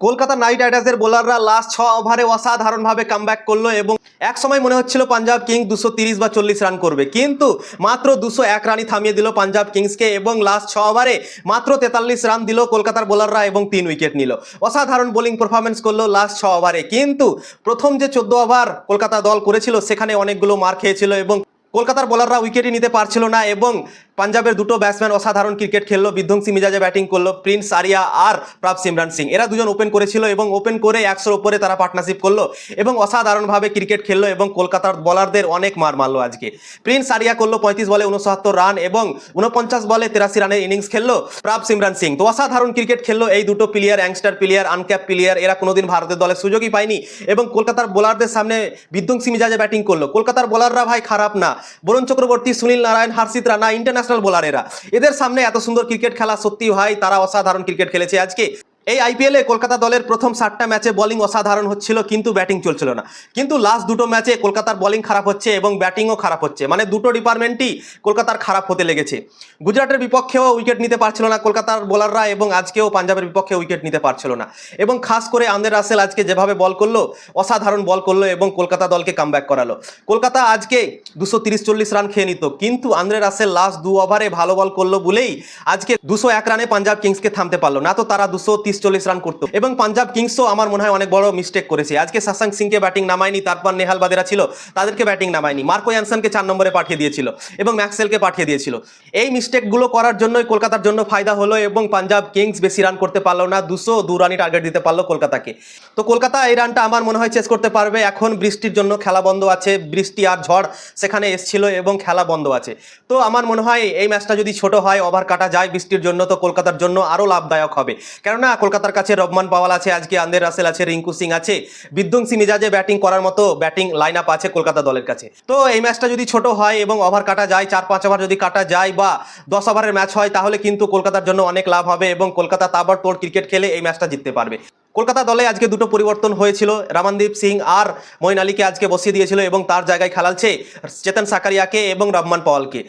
Kolkata night রাইডার্সের বোলাররা last ছ ওভারে অসাধারণভাবে কামব্যাক করল এবং এক সময় মনে হচ্ছিল পাঞ্জাব কিংস দুশো তিরিশ বা চল্লিশ রান করবে। কিন্তু মাত্র দুশো এক রানই থামিয়ে দিল পাঞ্জাব কিংসকে এবং লাস্ট ছ ওভারে মাত্র তেতাল্লিশ রান দিল কলকাতার বোলাররা এবং তিন উইকেট নিল। অসাধারণ বোলিং পারফরমেন্স করল লাস্ট ছ ওভারে কিন্তু প্রথম যে চোদ্দ ওভার কলকাতা দল করেছিল, সেখানে অনেকগুলো মার খেয়েছিল এবং কলকাতার বোলাররা উইকেটই নিতে পারছিল না এবং পাঞ্জাবের দুটো ব্যাটসম্যান অসাধারণ ক্রিকেট খেললো। বিধ্বংসী মিজাজে ব্যাটিং করল প্রিন্স আরিয়া আর প্রাপ সিমরান সিং। এরা দুজন ওপেন করেছিল এবং ওপেন করে একশোর ওপরে তারা পার্টনারশিপ করল এবং অসাধারণভাবে ক্রিকেট খেললো এবং কলকাতার বলারদের অনেক মার মারলো আজকে। প্রিন্স আরিয়া করল পঁয়ত্রিশ বলে উনসত্তর রান এবং উনপঞ্চাশ বলে তেরাশি রানের ইনিংস খেললো প্রাপ সিমরান সিং। তো অসাধারণ ক্রিকেট খেললো এই দুটো player youngster player uncap player এরা কোনোদিন ভারতের দলের সুযোগই পায়নি এবং কলকাতার বোলারদের সামনে বিধ্বংসী মিজাজে ব্যাটিং করল। কলকাতার বোলাররা ভাই খারাপ না। বরুণ চক্রবর্তী, সুনীল নারায়ণ, হার্ষিত রানা ইন্টারন্যাশনাল বোলারেরা এদের সামনে এত সুন্দর ক্রিকেট খেলা সত্যি হয় তারা অসাধারণ ক্রিকেট খেলেছে আজকে। এই আইপিএলে কলকাতা দলের প্রথম সাতটা ম্যাচে বোলিং অসাধারণ হচ্ছিল, কিন্তু ব্যাটিং চলছিল না। কিন্তু লাস্ট দুটো ম্যাচে কলকাতার বলিং খারাপ হচ্ছে এবং ব্যাটিংও খারাপ হচ্ছে। মানে দুটো ডিপার্টমেন্টই কলকাতার খারাপ হতে লেগেছে। গুজরাটের বিপক্ষেও উইকেট নিতে পারছিল না কলকাতার বোলাররা এবং আজকেও পাঞ্জাবের বিপক্ষে উইকেট নিতে পারছিল না। এবং খাস করে আন্দের রাসেল আজকে যেভাবে বল করল, অসাধারণ বল করল এবং কলকাতা দলকে কামব্যাক করালো। কলকাতা আজকে দুশো তিরিশ চল্লিশ রান খেয়ে নিত, কিন্তু আন্দ্রে রাসেল লাস্ট দু ওভারে ভালো বল করল বলেই আজকে দুশো এক রানে পাঞ্জাব কিংসকে থামতে পারল না। তো তারা দুশো তিরিশ চল্লিশ রান করতো। এবং পাঞ্জাব কিংসও আমার মনে হয় অনেক বড় মিস্টেক করেছে। আজকে সাসাং সিংকে ব্যাটিং নামায়নি, তারপর নেহাল বাদেরা ছিল, তাদেরকে ব্যাটিং নামায়নি। মার্কো ইয়ানসনকে চার নম্বরে পাঠিয়ে দিয়েছিল এবং ম্যাক্সেলকে পাঠিয়ে দিয়েছিল। এই মিস্টেকগুলো করার জন্যই কলকাতার জন্য ফায়দা হলো এবং পাঞ্জাব কিংস বেশি রান করতে পারল না, দুশো দু রানই টার্গেট দিতে পারল কলকাতাকে। তো কলকাতা এই রানটা আমার মনে হয় চেস করতে পারবে। এখন বৃষ্টির জন্য খেলা বন্ধ আছে, বৃষ্টি আর ঝড় সেখানে এসছিল এবং খেলা বন্ধ আছে। তো আমার মনে হয় এই ম্যাচটা যদি ছোট হয় ওভার কাটা যায় বৃষ্টির জন্য, তো কলকাতার জন্য আরও লাভদায়ক হবে। কেননা কলকাতার কাছে রবমান পাওয়াল আছে, আজকে আন্দের রাসেল আছে, রিঙ্কু সিং আছে বিধ্বংসী মিজাজে ব্যাটিং করার মতো, ব্যাটিং লাইন আপ আছে কলকাতা দলের কাছে। তো এই ম্যাচটা যদি ছোট হয় এবং ওভার কাটা যায়, চার পাঁচ ওভার যদি কাটা যায় বা দশ ওভারের ম্যাচ হয়, তাহলে কিন্তু কলকাতার জন্য অনেক লাভ হবে এবং কলকাতা তাবড় তোর ক্রিকেট খেলে এই ম্যাচটা জিততে পারবে। কলকাতা দলে আজকে দুটো পরিবর্তন হয়েছিল, রামানদীপ সিং আর মঈন আলীকে আজকে বসিয়ে দিয়েছিল এবং তার জায়গায় খেলালছে চেতন সাকারিয়াকে এবং রহমান পওয়ালকে।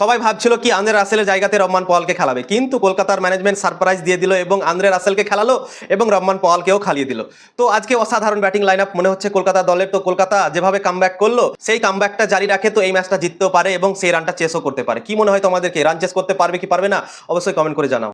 সবাই ভাবছিল কি আন্দ্রে রাসেলের জায়গাতে রহমান পওয়ালকে খেলাবে। কিন্তু কলকাতার ম্যানেজমেন্ট সারপ্রাইজ দিয়ে দিল এবং আন্দ্রে রাসেলকে খেলালো এবং রহমান পওয়ালকেও খালিয়ে দিল। তো আজকে অসাধারণ ব্যাটিং লাইন আপ মনে হচ্ছে কলকাতা দলের। তো কলকাতা যেভাবে কামব্যাক করল, সেই কামব্যাকটা জারি রাখে তো এই ম্যাচটা জিততেও পারে এবং সেই রানটা চেসও করতে পারে। কি মনে হয় তোমাদেরকে? রান চেস করতে পারবে কি পারবে না? অবশ্যই কমেন্ট করে জানাও।